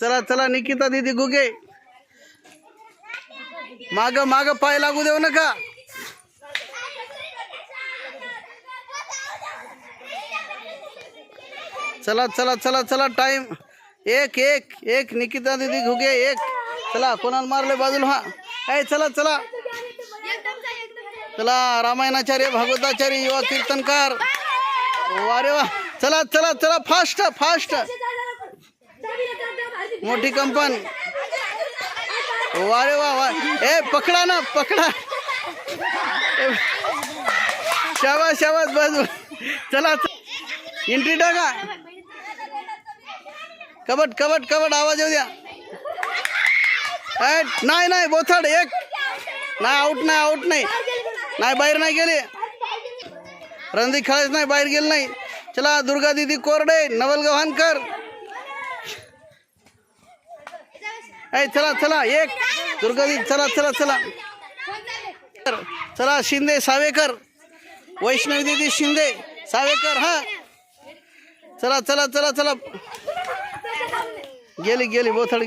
चला चला निकिता दीदी गुगे. माग माग पाय लागू देऊ नका. चला चला चला चला टाइम एक एक एक निकिता दिदी घुगे एक. चला कोणाला मारले बाजूला? हा. ए चला चला. चला रामायणाचार्य भागवताचार्य युवा कीर्तनकार. वारे वा. चला चला चला फास्ट फास्ट. मोठी कंपन. वारे वा वा. ए पकडा ना पकडा. ए, शाबास शाबास बाजू चला एंट्री टाका. कबट कबट कबट आवाज येऊ द्या. नाही नाही बोथड एक. नाही आऊट नाही आऊट नाही. नाही बाहेर नाही गेले. रणदी खेळायच नाही बाहेर गेले नाही. चला दुर्गा दिदी कोरडे नवल ए चला चला एक. दुर्गादी चला चला चला. चला शिंदे सावेकर. वैष्णवी दिदी शिंदे सावेकर हा. चला चला चला चला. गेली गेली बोथड.